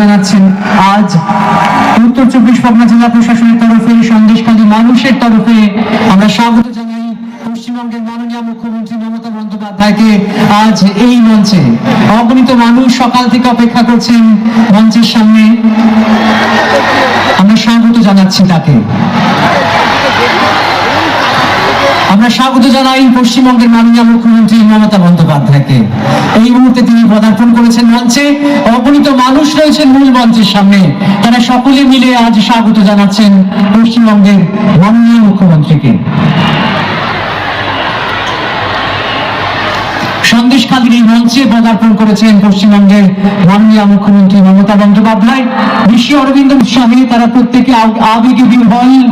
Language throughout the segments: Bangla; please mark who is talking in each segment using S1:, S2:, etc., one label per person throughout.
S1: জানাচ্ছেন আজ উত্তর চব্বিশ পরগনা জেলা প্রশাসনের তরফে, সন্দেশখালী মানুষের তরফে আমরা স্বাগত জানাই পশ্চিমবঙ্গের মাননীয় মুখ্যমন্ত্রী মমতা বন্দ্যোপাধ্যায়কে। আজ এই মঞ্চে অগণিত মানুষ সকাল থেকে অপেক্ষা করছেন মঞ্চের সামনে। আমরা স্বাগত জানাচ্ছি তাকে। আমরা স্বাগত জানাই পশ্চিমবঙ্গের মাননীয় মুখ্যমন্ত্রী মমতা বন্দ্যোপাধ্যায়কে। এই মুহূর্তে তিনি পদার্পণ করেছেন মঞ্চে। অগণিত মানুষ রয়েছেন মূল মঞ্চের সামনে। তারা সকলে মিলে আজ স্বাগত জানাচ্ছেন পশ্চিমবঙ্গের মাননীয় মুখ্যমন্ত্রীকে। সন্দেশখালীর এই মঞ্চে পদার্পণ করেছেন পশ্চিমবঙ্গের মাননীয় মুখ্যমন্ত্রী মমতা বন্দ্যোপাধ্যায়। বিশ্ব অরবিন্দ উৎসাহে তারা প্রত্যেকে আব- আবেগে বিহ্বল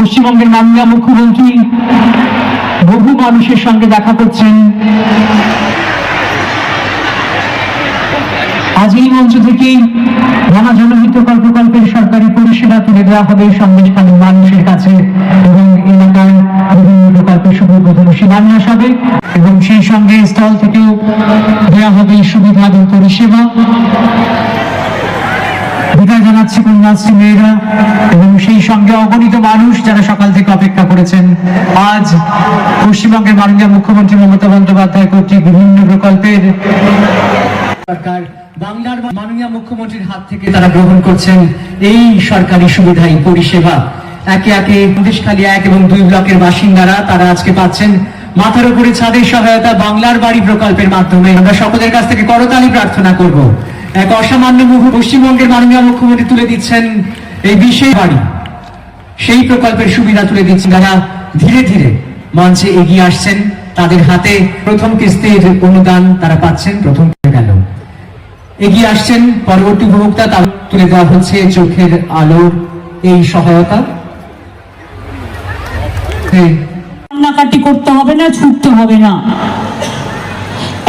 S1: পশ্চিমবঙ্গের মাননীয় মুখ্যমন্ত্রী বহু মানুষের সঙ্গে দেখা করছেন। আজ এই মঞ্চ থেকেই নানা জনহিত প্রকল্পের সরকারি পরিষেবা তুলে দেওয়া হবে সন্দেশখালীর মানুষের কাছে এবং এলাকার বিভিন্ন প্রকল্পের শুভ শিলান্যাস হবে এবং সেই সঙ্গে স্থল থেকেও দেওয়া হবে সুবিধা পরিষেবা বিদায় জানাচ্ছি কন্যাশ্রী মেয়েরা এবং সেই সঙ্গে অগণিত মানুষ যারা সকাল থেকে অপেক্ষা করেছেন। আজ পশ্চিমবঙ্গের মাননীয় মুখ্যমন্ত্রী মমতা বন্দ্যোপাধ্যায় কর্তৃক বিভিন্ন প্রকল্পের সরকার বাংলার মাননীয় মুখ্যমন্ত্রীর হাত থেকে তারা গ্রহণ করছেন এই সরকারি সুবিধা এই পরিষেবা। একে একে দেশখালী এক এবং দুই ব্লকের বাসিন্দারা তারা আজকে পাচ্ছেন মাথার উপরে ছাদের সহায়তা বাংলার বাড়ি প্রকল্পের মাধ্যমে। আমরা সকলের কাছ থেকে করতালি প্রার্থনা করব। এক অসামান্য মুহূর্ত পশ্চিমবঙ্গের মাননীয় মুখ্যমন্ত্রী তুলে দিচ্ছেন এই বিশেষ বাড়ি। সেই প্রকল্পের সুবিধা তুলে দিচ্ছেন যারা ধীরে ধীরে মঞ্চে এগিয়ে আসছেন তাদের হাতে প্রথম কিস্তির অনুদান তারা পাচ্ছেন প্রথম গেল। এগিয়ে আসছেন পরবর্তী উপভোক্তা তা তুলে দেওয়া হচ্ছে চোখের আলোর এই সহায়তা। হ্যাঁ,
S2: কান্নাকাটি করতে হবে না ছুটতে হবে না।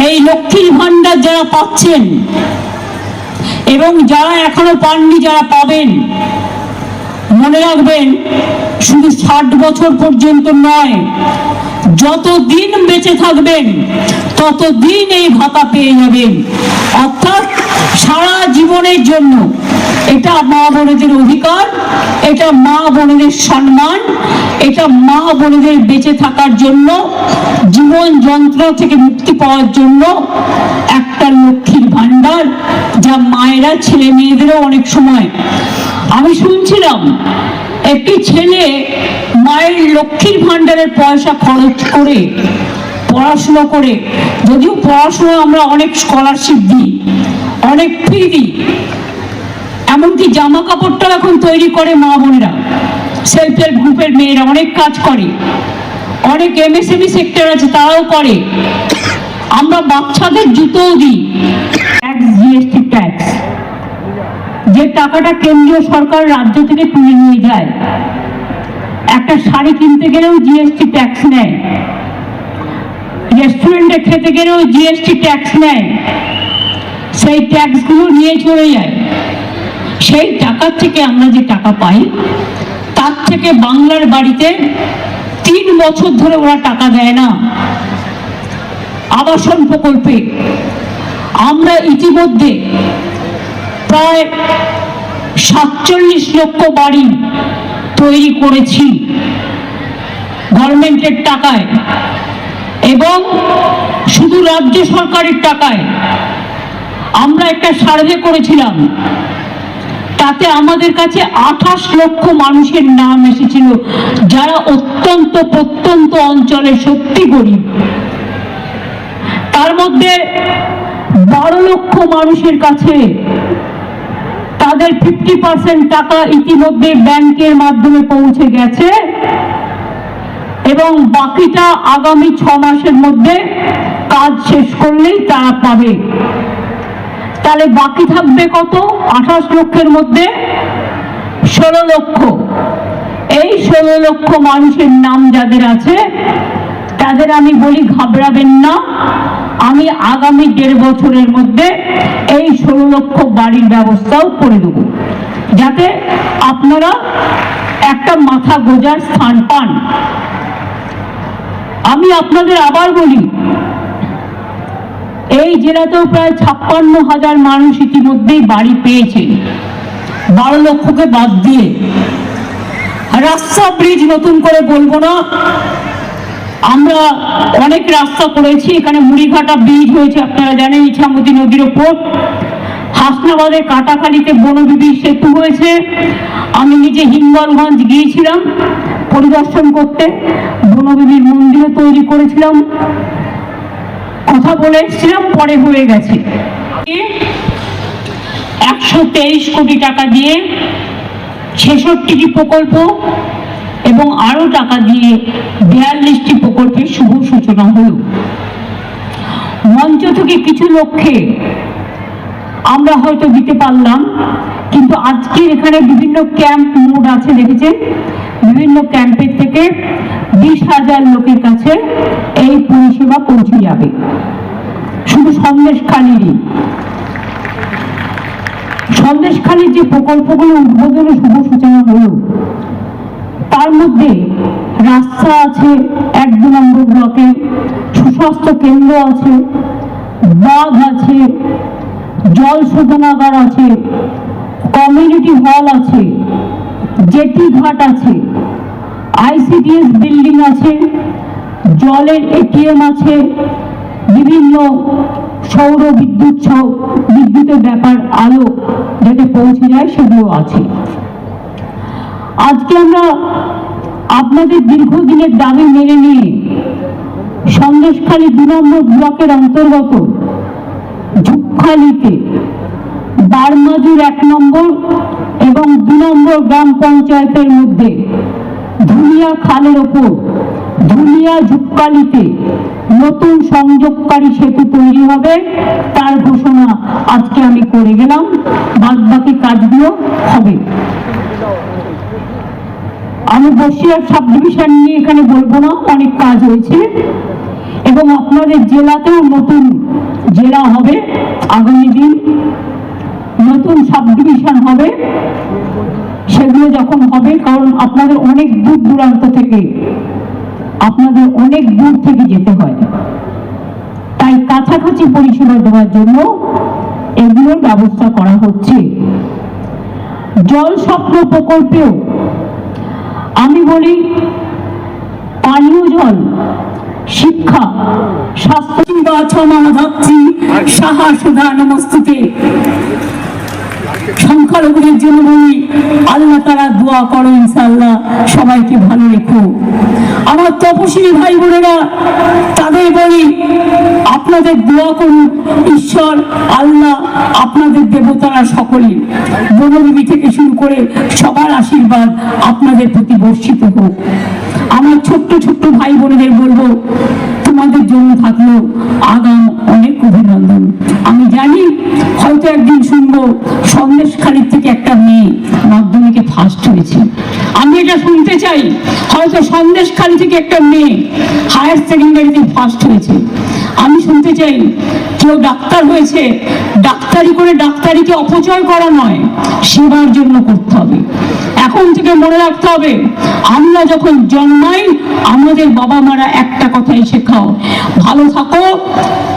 S2: এই লক্ষ্মীর ভান্ডার যারা পাচ্ছেন এবং যারা এখনও পাননি, যারা পাবেন, মনে রাখবেন, শুধু ষাট বছর পর্যন্ত নয় যত দিন বেঁচে থাকবেন তত দিন এই ভাতা পেয়ে যাবেন। অর্থাৎ সারা জীবনের জন্য এটা মা বোনেদের অধিকার, এটা মা বোনেদের সম্মান, এটা মা বোনেদের বেঁচে থাকার জন্য, জীবন যন্ত্রণা থেকে মুক্তি পাওয়ার জন্য একটা লক্ষ্মীর ভান্ডার যা মায়েরা, ছেলে মেয়েদেরও অনেক সময়। আমি শুনছিলাম, একটি ছেলে মায়ের লক্ষ্মীর ভান্ডারের পয়সা খরচ করে, পড়াশুনো করে, যদিও পড়াশুনো আমরা অনেক স্কলারশিপ দিই, অনেক ফ্রি দিই, এমনকি জামা কাপড়টাও এখন তৈরি করে মা বোনেরা। সেলফ হেল্প গ্রুপের মেয়েরা অনেক কাজ করে, অনেক এমএসএমই সেক্টর আছে, তারাও করে। আমরা বাচ্চাদের জুতোও দিই জিএসটি ট্যাক্স যে টাকাটা কেন্দ্রীয় সরকার রাজ্য থেকে তুলে নিয়ে যায়, একটা শাড়ি কিনতে গেলেও জিএসটি ট্যাক্স নেয় রেস্টুরেন্টে খেতে গেলেও জিএসটি ট্যাক্স নেয়, সেই ট্যাক্সগুলো নিয়ে চলে যায়। সেই টাকার থেকে আমরা যে টাকা পাই, তার থেকে বাংলার বাড়িতে তিন বছর ধরে ওরা টাকা দেয় না। আবাসন প্রকল্পে আমরা ইতিমধ্যে প্রায় সাতচল্লিশ লক্ষ বাড়ি তৈরি করেছি গভর্নমেন্টের টাকায় এবং শুধু রাজ্য সরকারের টাকায়। আমরা একটা সার্ভে করেছিলাম, তাতে আমাদের কাছে আঠাশ লক্ষ মানুষের নাম এসেছিল, যারা অত্যন্ত প্রত্যন্ত অঞ্চলে সত্যি গরিব। তার মধ্যে বারো লক্ষ মানুষের কাছে তাদের ফিফটি পার্সেন্ট টাকা ইতিমধ্যে ব্যাংকের মাধ্যমে পৌঁছে গেছে এবং বাকিটা আগামী ছ মাসের মধ্যে কাজ শেষ করলেই তারা পাবে। তাহলে বাকি থাকবে কত? আঠাশ লক্ষের মধ্যে ষোলো লক্ষ। এই ষোলো লক্ষ মানুষের নাম যাদের আছে, তাদের আমি বলি, ঘাবড়াবেন না। আমি আগামী দেড় বছরের মধ্যে এই ষোলো লক্ষ বাড়ির ব্যবস্থাও করে দেব। যাতে আপনারা একটা মাথা গোজার স্থান পান। আমি আপনাদের আবার বলি, এই জেলাতেও প্রায় ছাপ্পান্ন হাজার মানুষ ইতিমধ্যেই বাড়ি পেয়েছে। বারো লক্ষকে বাদ দিয়ে। রাস্তা ব্রিজ নতুন করে বলব না আমরা অনেক রাস্তা করেছি, এখানে মুড়িঘাটা ব্রিজ হয়েছে, আপনারা জানেন ইছামতি নদীর ওপর। হাসনাবাদের কাটাখালিতে বনবিবি সেতু হয়েছে। আমি নিজে হিঙ্গলগঞ্জ গিয়েছিলাম পরিদর্শন করতে বনবিবির মন্দিরও তৈরি করেছিলাম। কথা বলে এসেছিলাম, পরে হয়ে গেছে। একশো তেইশ কোটি টাকা দিয়ে ছেষট্টিটি প্রকল্প এবং আরও টাকা দিয়ে বিয়াল্লিশটি প্রকল্পের শুভ সূচনা হলো। মঞ্চ থেকে কিছু লক্ষ্যে আমরা হয়তো দিতে পারলাম, কিন্তু আজকে এখানে বিভিন্ন ক্যাম্প মোড আছে, দেখেছেন? বিভিন্ন ক্যাম্পের থেকে বিশ হাজার লোকের কাছে এই পরিষেবা পৌঁছে যাবে। শুধু সন্দেশখালিরই সন্দেশখালির যে প্রকল্পগুলো উদ্বোধন ও শুভ সূচনা হলো তার মধ্যে রাস্তা আছে এক দু নম্বর ব্লকে, সুস্বাস্থ্য কেন্দ্র আছে, বাঁধ আছে, জল শোধনাগার আছে কমিউনিটি হল আছে, জেটি ঘাট আছে আইসিডিএস বিল্ডিং আছে, জলের এটিএম আছে, বিভিন্ন সৌর বিদ্যুৎ বিদ্যুতের ব্যাপার আলো যাতে পৌঁছে যায় সেগুলো আছে। আজকে আমরা আপনাদের দীর্ঘদিনের দাবি মেনে নিয়ে সন্দেশখালী দু নম্বর ব্লকের অন্তর্গত ঝুপখালিতে বারমাজুর এক নম্বর এবং দু নম্বর গ্রাম পঞ্চায়েতের মধ্যে ধুলিয়া খালের ওপর ধুলিয়া ঝুপকালিতে নতুন সংযোগকারী সেতু তৈরি হবে, তার ঘোষণা আজকে আমি করে গেলাম। বাদ বাকি কাজগুলো হবে। আমি বসিরহাট সাব ডিভিশন নিয়ে এখানে বলব না, অনেক কাজ হয়েছে। এবং আপনাদের জেলাতেও নতুন জেলা হবে, আগামী দিন নতুন সাব ডিভিশন হবে। সেগুলো যখন হবে, কারণ আপনাদের অনেক দূর দূরান্ত থেকে, আপনাদের অনেক দূর থেকে যেতে হয়। তাই কাছাকাছি পরিষেবা দেওয়ার জন্য এগুলোর ব্যবস্থা করা হচ্ছে। জল স্বপ্ন প্রকল্পেও আমি বলি পানীয় জল শিক্ষা স্বাস্থ্য বা ছমা ভাবছি সাহা সুধা নমস্তুতে। সংখ্যালঘুদের জন্য বলি আল্লাহ তারা দোয়া করো ইনশাল্লাহ সবাইকে ভালো রেখো আমার তপশিলি ভাই বোনেরা, তাদের বলি, আপনাদের দোয়া করুন, ঈশ্বর, আল্লাহ আপনাদের দেবতারা সকলে বনবিবি থেকে শুরু করে সবার আশীর্বাদ আপনাদের প্রতি বর্ষিত হোক। আমার ছোট্ট ছোট্ট ভাই বোনেদের বলব জন্য থাকল আগাম অনেক অভিনন্দন। আমি জানি হয়তো একদিন শুনব সন্দেশখালির থেকে একটা মেয়ে মাধ্যমিকে ফার্স্ট হয়েছে। আমি এটা শুনতে চাই, হয়তো সন্দেশখালি থেকে একটা মেয়ে হায়ার সেকেন্ডারিতে ফার্স্ট হয়েছে। আমি শুনতে চাই, কেউ ডাক্তার হয়েছে, ডাক্তারি করে ডাক্তারিকে অপচয় করা নয়, সেবার জন্য করতে হবে। এখন থেকে মনে রাখতে হবে, আমরা যখন জন্মাই, আমাদের বাবা মারা একটা কথাই শেখাও, ভালো থাকো,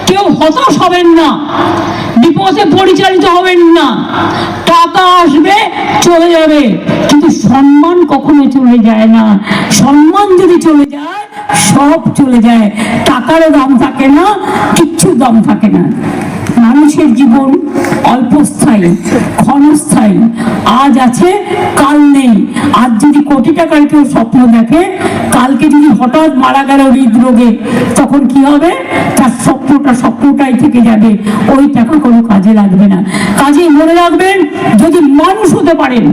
S2: কেউ হতাশ হবেন না, বিপদে পরিচালিত হবেন না, টাকা আসবে, চলে যাবে, কিন্তু সম্মান কখনো চলে যায় না, সম্মান যদি চলে যায়, সব চলে যায়, টাকারও দাম থাকে না কিচ্ছু দাম থাকে না, মানুষের জীবন অল্পস্থায়ী ক্ষণস্থায়ী আজ আছে, কাল নেই। আজ যদি কোটি টাকার কেউ স্বপ্ন দেখে, কালকে যদি হঠাৎ মারা গেল হৃদরোগে, তখন কি হবে? তার স্বপ্নটা স্বপ্নটাই থেকে যাবে। ওই টাকা কোনো কাজে লাগবে না। কাজে মনে রাখবেন, যদি মানুষ হতে পারেন,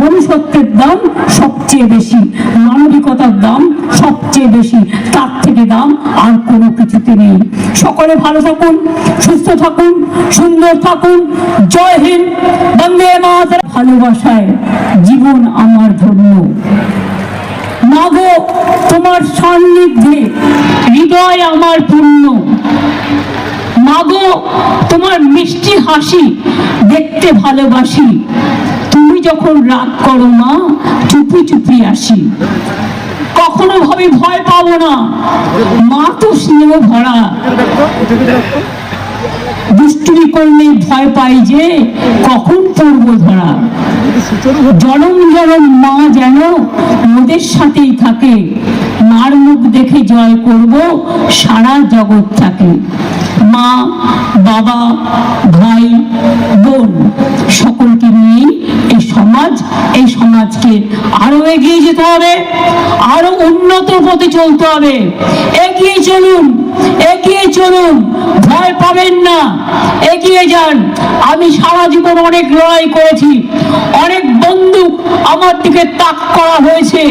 S2: মনুষ্যত্বের দাম সবচেয়ে বেশি, মানবিকতার দাম সবচেয়ে বেশি, তার থেকে দাম আর কোনো কিছুতে নেই। সকলে ভালো থাকুন, সুস্থ থাকুন, সুন্দর থাকুন, জয় হিন্দ ভালোবাসায় জীবন আমার ধন্য। মাগো, তোমার সান্নিধ্যে হৃদয় আমার পূর্ণ। মাগো, তোমার মিষ্টি হাসি দেখতে ভালোবাসি। তুমি যখন রাগ করো মা চুপি চুপি আসি। কখনো ভাবে ভয় পাবো না। মা তো স্নেহ ভরা। দুষ্টুমি করলে ভয় পাই যে কখন পড়ব ধরা? জনম জনম মা যেন মোদের সাথেই থাকে। মার মুখ দেখে জয় করব, সারা জগৎ থাকে। মা, বাবা, ভাই, বোন, সকলকে নিয়ে এই সমাজ, এই সমাজকে আরও এগিয়ে যেতে হবে, আরও উন্নত পথে চলতে হবে। এগিয়ে চলুন। এগিয়ে চলুন, ভয় পাবেন না। এগিয়ে যান। আমি সারা জীবন অনেক লড়াই করেছি। অনেক বন্দুক আমার দিকে তাক করা হয়েছে।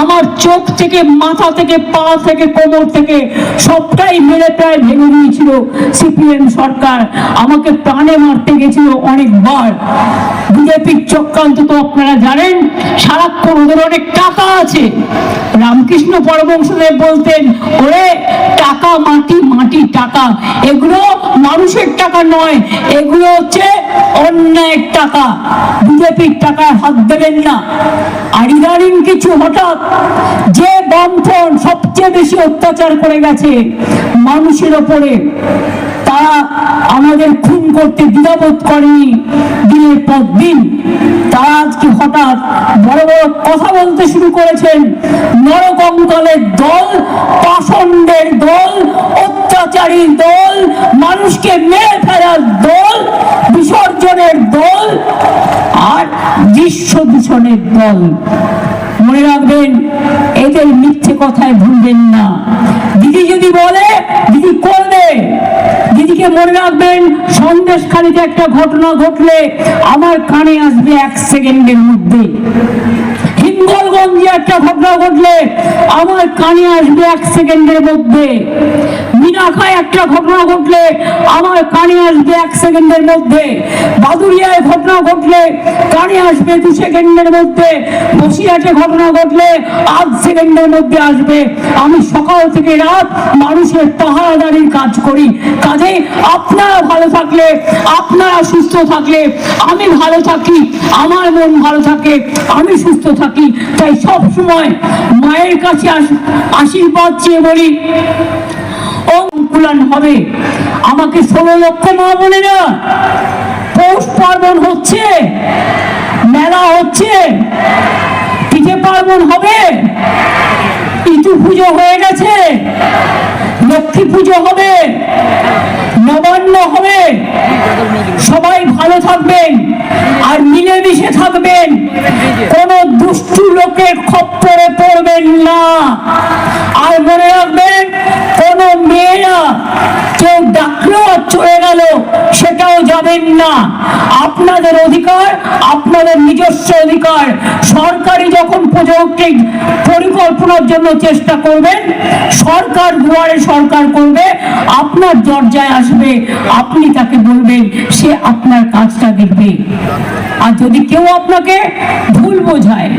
S2: আমার চোখ থেকে, মাথা থেকে, পা থেকে, কোমর থেকে সবটাই মেরে প্রায় ভেঙে দিয়েছিল সিপিএম সরকার। আমাকে প্রাণে মারতে গেছিল অনেকবার। বিজেপির চক্রান্ত তো আপনারা জানেন, সারাক্ষণ ওদের অনেক টাকা আছে। রামকৃষ্ণ পরমংশদেব বলতেন, ওরে, টাকা, মাটি মাটি, টাকা। এগুলো মানুষের টাকা নয়, এগুলো হচ্ছে অন্যায়ের টাকা। বিজেপির টাকায় হাত দেবেন না। আর ইদানিং কিছু হঠাৎ, যে বামফ্রন্ট সবচেয়ে বেশি অত্যাচার করে গেছে মানুষের ওপরে। তারা আমাদের খুন করতে দ্বিধাবোধ করেনি দিনের পর দিন। তারা আজকে হঠাৎ বড় বড় কথা বলতে শুরু করেছেন। নরকঙ্কালের দল, পাষণ্ডের দল অত্যাচারীর দল, মানুষকে মেরে ফেলার দল, বিসর্জনের দল আর দৃশ্য দূষণের দল। এদের মিথ্যে কথায় ভুলবেন না। দিদি যদি বলে, দিদি করবে। দিদিকে মনে রাখবেন, সন্দেশখালীতে একটা ঘটনা ঘটলে আমার কানে আসবে এক সেকেন্ডের মধ্যে। হিঙ্গলগঞ্জে একটা ঘটনা ঘটলে আমার কানে আসবে এক সেকেন্ডের মধ্যে। মিনাখায় একটা ঘটনা ঘটলে আমার কানে আসবে এক সেকেন্ডের মধ্যে। বাদুরিয়ায় ঘটনা ঘটলে কানে আসবে দু সেকেন্ডের মধ্যে। ঘটনা ঘটলে আধ সেকেন্ডের মধ্যে আসবে। আমি সকাল থেকে রাত মানুষের পাহারাদারির কাজ করি। কাজে আপনারা ভালো থাকলে, আপনারা সুস্থ থাকলে, আমি ভালো থাকি, আমার মন ভালো থাকে, আমি সুস্থ থাকি। তাই সব সময় মায়ের কাছে আশীর্বাদ চেয়ে বলি অঙ্কুলান হবে। আমাকে ষোলো লক্ষ মা বলে না পৌষ পার্বণ হচ্ছে, মেলা হচ্ছে পিঠে পার্বণ হবে? ইতু পুজো হয়ে গেছে, লক্ষ্মী পুজো হবে নবান্ন হবে সবাই ভালো থাকবেন আর মিলেমিশে থাকবেন। কোন দুষ্টু লোকের খপ্পরে পড়বেন না। আর মনে রাখবেন, কোন মেয়েরা কেউ ডাকলো চলে গেল, সেটাও যাবেন না। আপনাদের অধিকার, আপনাদের নিজস্ব অধিকার। সরকারি যখন প্রযুক্তি পরিকল্পনার জন্য চেষ্টা করবেন, সরকার দুয়ারে সরকার করবে, আপনার দরজায় আসবে। আপনি তাকে বলবেন, সে আপনার কাজটা দেখবে। আর যদি কেউ আপনাকে ভুল বোঝায়,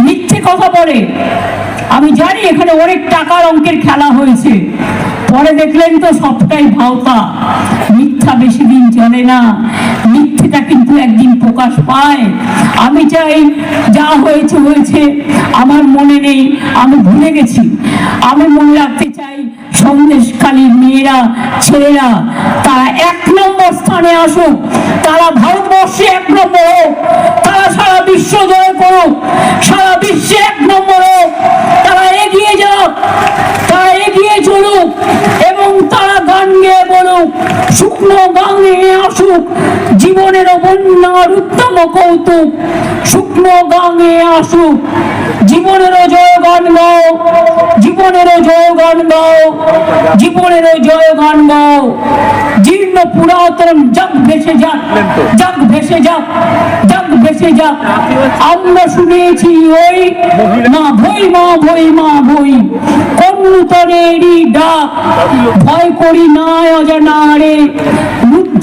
S2: মিথ্যে কথা বলে, আমি জানি এখানে অনেক টাকার অঙ্কের খেলা হয়েছে। পরে দেখলেন তো সবটাই ভাওতা। মিথ্যা বেশি দিন চলে না। মিথ্যেটা কিন্তু একদিন প্রকাশ পায়। আমি চাই, যা হয়েছে হয়েছে। আমার মনে নেই, আমি ভুলে গেছি। আমি মনে রাখতে চাই সন্দেশখালীর মেয়েরা, ছেলেরা, তারা এক নম্বর স্থানে আসুক, তারা ভারতবর্ষে এক নম্বর হোক, তারা সারা বিশ্ব জয় করুক, সারা বিশ্বে এক নম্বর হোক, তারা এগিয়ে যাক, তারা এগিয়ে চলুক, এবং তারা গান গেয়ে বলুক, শুকনো গানে আসুক, জীবনের বন্যার উত্তম কৌতুক, শুকনো গানে আসুক। জীবনেরও জয় গান গাও জীবনেরও জয় গান গাও জীবনেরও জয় গান গাও। জীর্ণ পুরাতন যাক ভেসে যাক যাক ভেসে যাক যাক ভেসে যাক। আমরা শুনেছি ওই, মা ভই মা ভই মা ভই কন্নুতরেরই ডাক। ভয় করি না অজানারে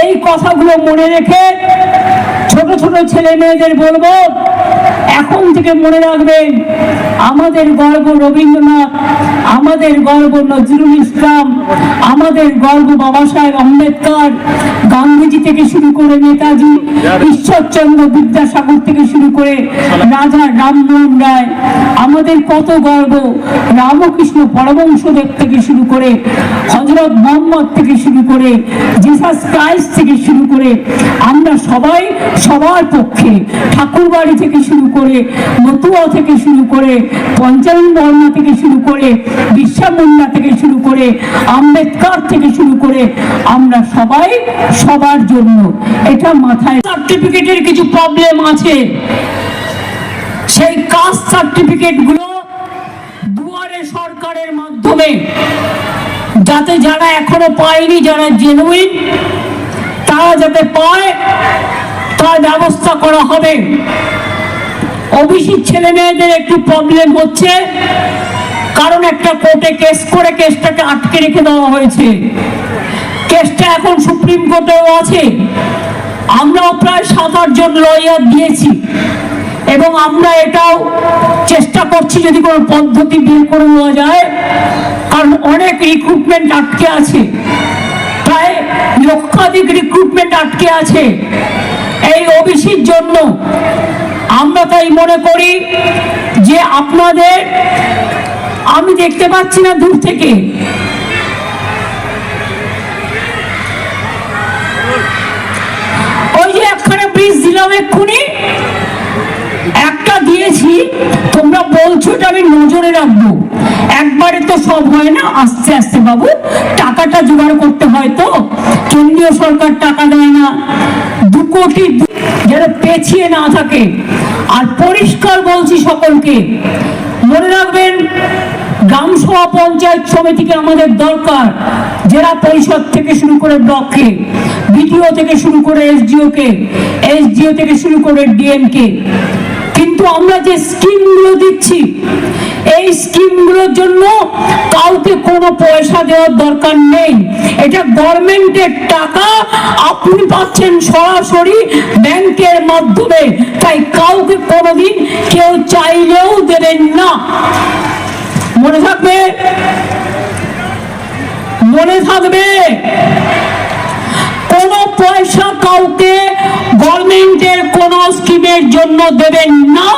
S2: এই কথাগুলো মনে রেখে ছোট ছোট ছেলে মেয়েদের বলব এখন থেকে মনে রাখবেন, আমাদের গর্ব রবীন্দ্রনাথ, আমাদের গর্ব নজরুল ইসলাম, আমাদের গর্ব বাবা সাহেব আম্বেদকর, গান্ধীজি থেকে শুরু করে নেতাজি, ঈশ্বরচন্দ্র বিদ্যাসাগর থেকে শুরু করে রাজা রামমোহন রায়, আমাদের কত গর্ব, রামকৃষ্ণ পরমংশদেব থেকে শুরু করে, হজরত মোহাম্মদ থেকে শুরু করে, জিসাস ক্রাইস্ট থেকে শুরু করে, আমরা সবাই সবার পক্ষে ঠাকুরবাড়ি থেকে শুরু করে মতুয়া থেকে শুরু করে পঞ্চানন বর্মা থেকে শুরু করে বিশ্বা থেকে শুরু করে আম্বেদকর থেকে শুরু করে আমরা সবাই সবার জন্য এটা মাথায় সার্টিফিকেটের কিছু প্রবলেম আছে। সেই কাস্ট সার্টিফিকেটগুলো দুয়ারে সরকারের মাধ্যমে যাতে যারা এখনও পায়নি, যারা জেনুইন তারা যাতে পায়, তার ব্যবস্থা করা হবে। ওবিসি ছেলে মেয়েদের একটু প্রবলেম হচ্ছে, কারণ একটা কোর্টে কেস করে কেসটাকে আটকে রেখে দেওয়া হয়েছে। কেসটা এখন সুপ্রিম কোর্টেও আছে। আমরাও প্রায় সাত আটজন লয়ার দিয়েছি। এবং আমরা এটাও চেষ্টা করছি যদি কোনো পদ্ধতি বের করে নেওয়া যায়, কারণ অনেক রিক্রুটমেন্ট আটকে আছে। প্রায় লক্ষাধিক রিক্রুটমেন্ট আটকে আছে। এই ওবিসির জন্য আমরা তাই মনে করি যে আপনাদের, আমি দেখতে পাচ্ছি না দূর থেকে। ওই যে একখানে ব্রিজ দিলাম এক্ষুনি। একটা দিয়েছি, তোমরা বলছো আমি নজরে রাখব। একবারে তো সব হয় না, আস্তে আস্তে বাবু, টাকাটা জোগাড় করতে হয় তো। কেন্দ্রীয় সরকার টাকা দেয় না। দু কোটি পেছিয়ে না থাকে। আর পরিষ্কার বলছি সকলকে, মনে রাখবেন গ্রাম সভা পঞ্চায়েত সমিতিকে আমাদের দরকার, জেলা পরিষদ থেকে শুরু করে ব্লককে বিডিও থেকে শুরু করে এসডিও কে এসডিও থেকে শুরু করে ডিএম কে আমরা যে স্কিমগুলো দিচ্ছি, এই স্কিমগুলোর জন্য কাউকে কোনো পয়সা দেওয়ার দরকার নেই। এটা গভর্নমেন্টের টাকা, আপনি পাচ্ছেন সরাসরি ব্যাংকের মাধ্যমে। তাই কাউকে কোনোদিন কেউ চাইলেও দেবেন না। মনে থাকবে? মনে থাকবে? কোনো পয়সা কাউকে গভর্নমেন্টের কোন স্কিমের জন্য দেবেন না,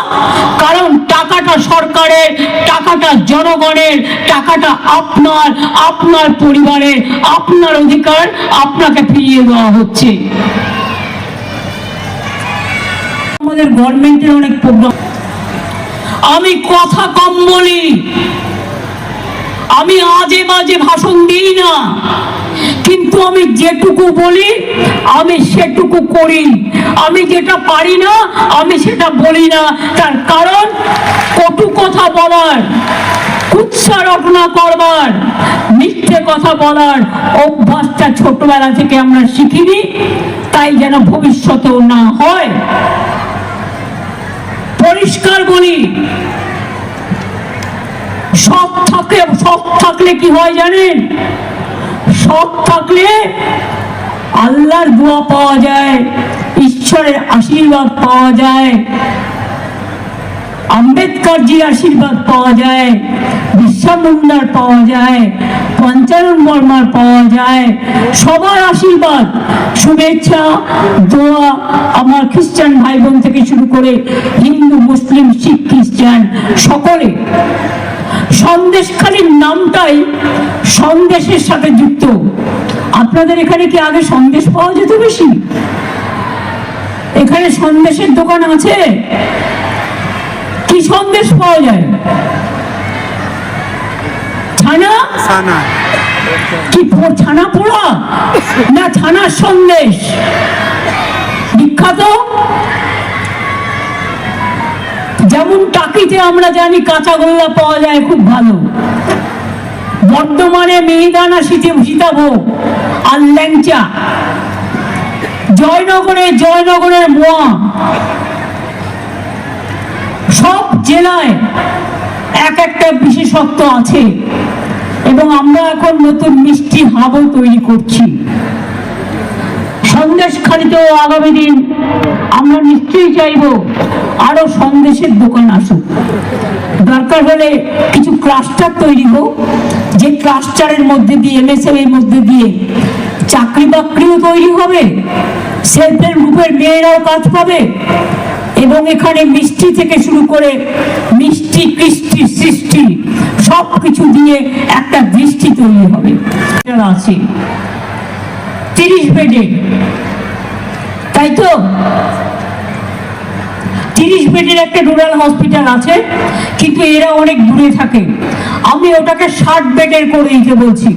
S2: কারণ টাকাটা সরকারের, টাকাটা জনগণের, টাকাটা আপনার আপনার পরিবারের, আপনার অধিকার আপনাকে ফিরিয়ে দেওয়া হচ্ছে। আমাদের গভর্নমেন্টের অনেক প্রোগ্রাম। আমি কথা কম বলি। আমি আজে বাজে ভাষণ দিই না। কিন্তু আমি যেটুকু বলি, আমি সেটুকু করি। আমি যেটা পারি না, আমি সেটা বলি না। তার কারণ, কটু কথা বলার কুৎসা করবার, মিথ্যে কথা বলার অভ্যাসটা ছোটবেলা থেকে আমরা শিখিনি, তাই যেন ভবিষ্যতেও না হয়। পরিষ্কার বলি, সৎ থাকলে সৎ থাকলে কি হয় জানেন? সৎ থাকলে আল্লাহর দোয়া পাওয়া যায়, ঈশ্বরের আশীর্বাদ পাওয়া যায় আম্বেদকর জি আশীর্বাদ পাওয়া যায় বিশ্বা মুন্ডার পাওয়া যায়, পঞ্চানন বর্মার পাওয়া যায়, সবার আশীর্বাদ, শুভেচ্ছা, দোয়া আমার খ্রিস্টান ভাই বোন থেকে শুরু করে হিন্দু, মুসলিম, শিখ, খ্রিস্টান, সকলে। সন্দেশখালীর নামটাই সন্দেশের সাথে যুক্ত। আপনাদের এখানে কি আগে সন্দেশ পাওয়া যেত বেশি? এখানে সন্দেশের দোকান আছে? কি সন্দেশ পাওয়া যায়? ছানা?
S3: ছানা।
S2: কি ছানা পোড়া? না ছানার সন্দেশ। বিখ্যাত? যেমন টাকিতে আমরা জানি কাঁচা গোল্লা পাওয়া যায় খুব ভালো। বর্তমানে মিহিদানা শীতে সীতাভোগ আর ল্যাংচা। জয়নগরে জয়নগরের মোয়া। সব জেলায় এক একটা বিশেষত্ব আছে এবং আমরা এখন নতুন মিষ্টি হাবও তৈরি করছি। সন্দেশখালিতেও আগামী দিন আমরা নিশ্চয়ই চাইব আরও সন্দেশের দোকান আসুক। দরকার হলে কিছু ক্লাস্টার তৈরি হোক, যে ক্লাস্টারের মধ্যে দিয়ে এমএসএম এর মধ্যে দিয়ে চাকরি বাকরিও তৈরি হবে সেলফ হেল্প গ্রুপের মেয়েরাও কাজ পাবে এবং এখানে মিষ্টি থেকে শুরু করে মিষ্টি, কৃষ্টি, সৃষ্টি সব কিছু দিয়ে একটা দৃষ্টি তৈরি হবে। আছে। তিরিশ বেডে। তাই তো? তিরিশ বেডের একটা রুরাল হসপিটাল আছে, কিন্তু এরা অনেক দূরে থাকে। আমি ওটাকে ষাট বেডের করে দিতে বলছি।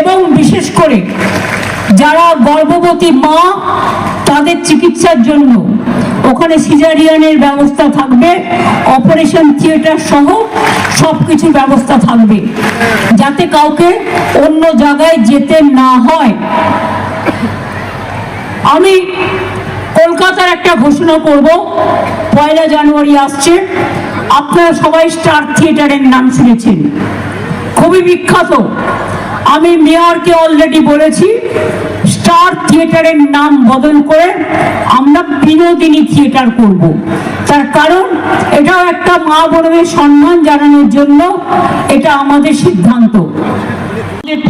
S2: এবং বিশেষ করে যারা গর্ভবতী মা, তাদের চিকিৎসার জন্য ওখানে সিজারিয়ানের ব্যবস্থা থাকবে, অপারেশন থিয়েটার সহ সব কিছু ব্যবস্থা থাকবে। যাতে কাউকে অন্য জায়গায় যেতে না হয়। আমি কলকাতার একটা ঘোষণা করব। পয়লা জানুয়ারি আসছে। আপনারা সবাই স্টার থিয়েটারের নাম শুনেছেন। খুবই বিখ্যাত। আমি মেয়রকে অলরেডি বলেছি, স্টার থিয়েটারের নাম বদল করে আমরা বিনোদিনী থিয়েটার করব। তার কারণ, এটাও একটা মা বোনদের সম্মান জানানোর জন্য এটা আমাদের সিদ্ধান্ত।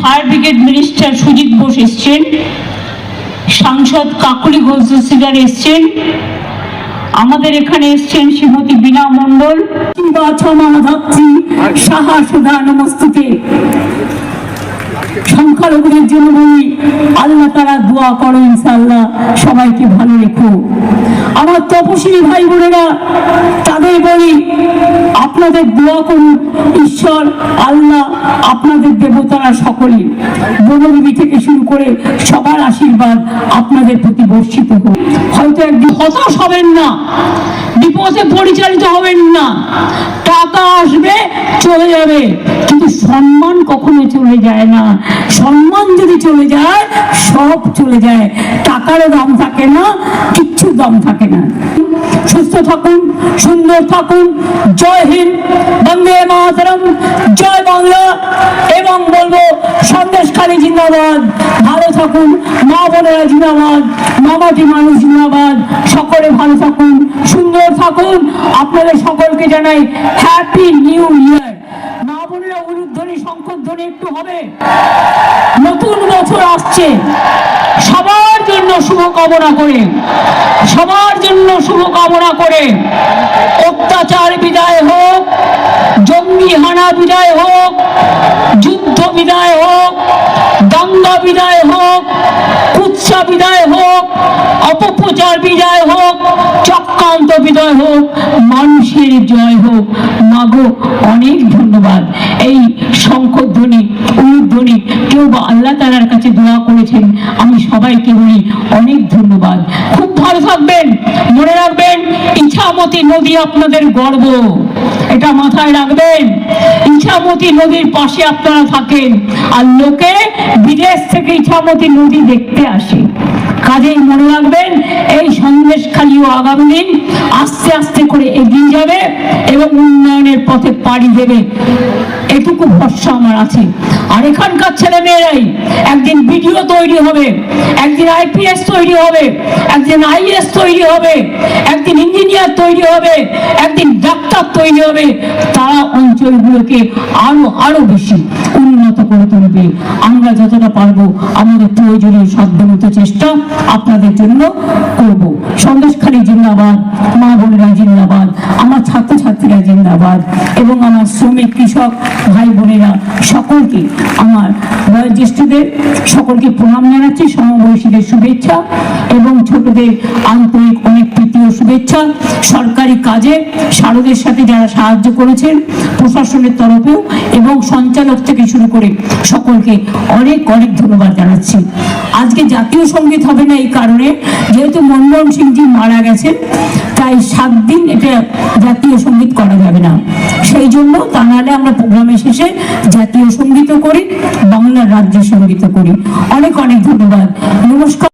S2: Fire brigade minister Sujit Bose এসছেন। সাংসদ কাকুলি ঘোষ সিগার এসছেন। আমাদের এখানে এসছেন শ্রীমতী বীণা মণ্ডল। ধাত্রী সাহা সুধা নমস্তুতে সংখ্যালঘুদের জন্য বলি, আল্লাহ তারা দোয়া করো ইনশাল্লাহ সবাইকে ভালো রেখো। আমার তপশিলি ভাই বোনেরা, তাদের বলি, আপনাদের দোয়া করুন, ঈশ্বর, আল্লাহ আপনাদের দেবতারা সকলে বনদেবী থেকে শুরু করে সবার আশীর্বাদ আপনাদের প্রতি বর্ষিত হোক। হয়তো একদিন হতাশ হবেন না, বিপদে পরিচালিত হবেন না, টাকা আসবে, চলে যাবে, কিন্তু সম্মান কখনো চলে যায় না। সম্মান যদি চলে যায়, সব চলে যায়। টাকারও দাম থাকে না কিচ্ছু দাম থাকে না। সুস্থ থাকুন, সুন্দর থাকুন। জয় হিন্দ, বন্দে মাতরম। জয় বাংলা। এবং বলব, সন্দেশখালী জিন্দাবাদ। ভালো থাকুন, মা বোনেরা জিন্দাবাদ, মামাটি মানুষ জিন্দাবাদ। সকলে ভালো থাকুন, সুন্দর থাকুন। আপনাদের সকলকে জানাই হ্যাপি নিউ ইয়ার শঙ্করধ্বনি একটু হবে। নতুন বছর আসছে। সবার জন্য শুভ কামনা করে। সবার জন্য শুভ কামনা করে। অত্যাচার বিদায় হোক, জঙ্গি হানা বিদায় হোক, যুদ্ধ বিদায় হোক দাঙ্গা বিদায় হোক, কুৎসা বিদায় হোক, অপপ্রচার বিদায় হোক, চক্রান্ত বিদায় হোক, মানুষের জয় হোক। মাগো, অনেক ধন্যবাদ। এই শঙ্খধ্বনি উলুধ্বনি কেউ বা আল্লাহ তালার কাছে দোয়া করেছেন, আমি সবাইকে বলি অনেক ধন্যবাদ। খুব ভালো থাকবেন, মনে রাখবেন, ইছামতি নদী আপনাদের গর্ব। এটা মাথায় রাখবেন। ইছামতি নদীর পাশে আপনারা থাকেন আর লোকে বিদেশ থেকে ইছামতি নদী দেখতে আসে। কাজেই মনে রাখবেন, এই সন্দেশ খালিও আগামী দিন আস্তে আস্তে করে এগিয়ে যাবে এবং উন্নয়নের পথে পাড়ি দেবে। এটুকু ভরসা আমার আছে। আর এখানকার ছেলে মেয়েরাই একদিন বিডিও তৈরি হবে, একদিন আইপিএস তৈরি হবে, একদিন আইএস তৈরি হবে, একদিন ইঞ্জিনিয়ার তৈরি হবে, একদিন ডাক্তার তৈরি হবে তারা অঞ্চলগুলোকে আরও আরও বেশি উন্নত করে তুলবে। আমরা যতটা পারব আমাদের প্রয়োজনীয় সাধ্যমতো চেষ্টা আপনাদের জন্য করব। সন্দেশখালী জিন্দাবাদ, মা বোনেরা জিন্দাবাদ, আমার ছাত্রছাত্রীরা জিন্দাবাদ, এবং আমার শ্রমিক, কৃষক, ভাই বোনেরা সকলকে আমার বয়োজ্যেষ্ঠদের সকলকে প্রণাম জানাচ্ছি। সমবয়সীদের শুভেচ্ছা এবং ছোটদের আন্তরিক অনেক ও শুভেচ্ছা। সরকারি কাজে শারদের সাথে যারা সাহায্য করেছেন প্রশাসনের তরফেও এবং সঞ্চালক থেকে শুরু করে সকলকে অনেক অনেক ধন্যবাদ জানাচ্ছি। আজকে জাতীয় সংগীত হবে না এই কারণে, যেহেতু মনমোহন সিংজি মারা গেছেন, তাই সাত দিন এটা জাতীয় সংগীত করা যাবে না। সেই জন্য তা নাহলে আমরা প্রোগ্রামে শেষে জাতীয় সঙ্গীতও করি, বাংলার রাজ্য সঙ্গীতও করি। অনেক অনেক ধন্যবাদ। নমস্কার।